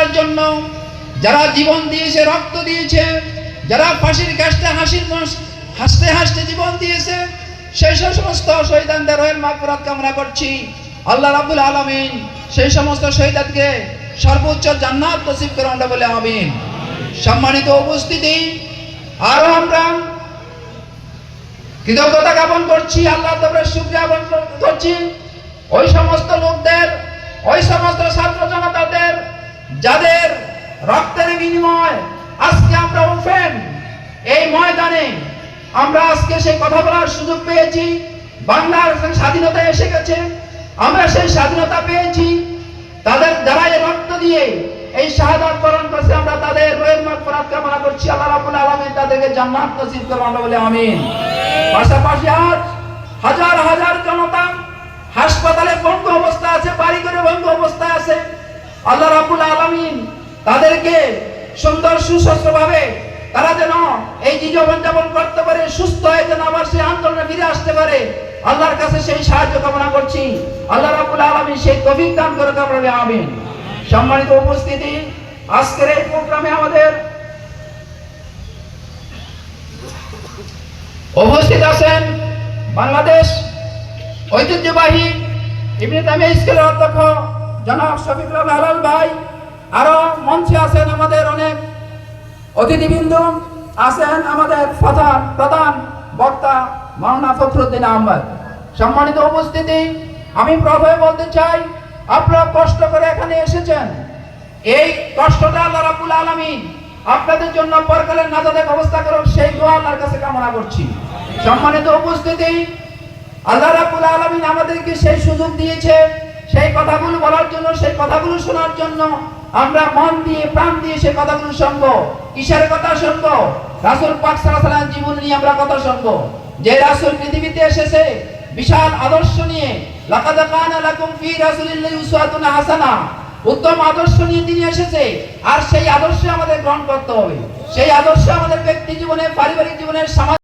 করার জন্য যারা জীবন দিয়েছে, রক্ত দিয়েছে, যারা ফাঁসির কাজটা হাসির হাসতে হাসতে জীবন দিয়েছে, সেই সমস্ত শহীদানদের রয়েল মাগফিরাত কামনা করছি। আল্লাহ রাব্বুল আলামিন সেই সমস্ত শহীদকে সর্বোচ্চ জান্নাত নসিব করে আমরা বলে আমিন। সম্মানিত উপস্থিতি, আরও আমরা কৃতজ্ঞতা জ্ঞাপন করছি, আল্লাহ তবে শুক্রিয়া করছি। ওই সমস্ত লোকদের, ওই সমস্ত ছাত্র জনতাদের যাদের রক্তের বিনিময় আজকে আমরা ওপেন, এই ময়দানে আমরা আজকে সেই কথা বলার সুযোগ পেয়েছি। বাংলার স্বাধীনতা এসে গেছে, আমরা সেই স্বাধীনতা পেয়েছি। তাদের যারা এই রক্ত দিয়ে এই শাহাদাত বরণ করছে আমরা, তাদের রোহের মাগফিরাত কামনা করছি। আল্লাহ রাব্বুল আলামিন তাদেরকে জান্নাত নসিব করুন, আমরা বলে আমিন। পাশাপাশি আজ হাজার হাজার জনতা হাসপাতালে বন্ধ অবস্থা আছে বাড়ি করে বন্ধ অবস্থা আছে আল্লাহ রাব্বুল আলামিন তাদেরকে সুন্দর সুস্বাস্থ্যভাবে তারা যেন এই জীবন যাপন করতে পারে, সুস্থ হয়ে যেন আবার সেই আন্দোলনে ফিরে আসতে পারে। আল্লাহর কাছে সেই সাহায্য কামনা করছি। আল্লাহ রাব্বুল আলামিন সেই তৌফিক দান করে কামনা আমিন। সম্মানিত উপস্থিতি, আজকের এই প্রোগ্রামে আমাদের উপস্থিত আছেন বাংলাদেশ ঐতিহ্যবাহী ইবনে তামিয়া স্কুলের অধ্যক্ষ জনাব শফিকুল আলাল ভাই। আরও মঞ্চে আছেন আমাদের অনেক অতিথিবৃন্দ, আছেন আমাদের প্রধান প্রধান বক্তা মাওলানা ফখরুদ্দিন আহমদ। সম্মানিত উপস্থিতি, আমি প্রথমে বলতে চাই, আপনারা কষ্ট করে এখানে এসেছেন। এই কষ্টটা আল্লাহ রাব্বুল আলামিন আপনাদের জন্য পরকালের নাজাতের ব্যবস্থা করুন সেই দোয়া আল্লাহর কাছে কামনা করছি। সম্মানিত উপস্থিতি, আল্লাহ রাব্বুল আলামিন আমাদেরকে সেই সুযোগ দিয়েছে কথাগুলো বলার জন্য, সেই কথাগুলো শোনার জন্য আমরা মন দিয়ে, প্রাণ দিয়ে সেই কথাগুলো শুনব। কিসের কথা শুনব? রাসূল পাক আলাইহি জীবন নিয়ে আমরা কথা শুনব। যে রাসূল পৃথিবীতে এসেছে, বিশাল আদর্শ নিয়ে, লাকাদ কানা লাকুম ফি রাসূলিল্লাহি উসওয়াতুন হাসানা। উত্তম আদর্শ নিয়ে তিনি এসেছে, আর সেই আদর্শ আমাদের গ্রহণ করতে হবে। সেই আদর্শ আমাদের ব্যক্তি জীবনে, পারিবারিক জীবনের সামাজিক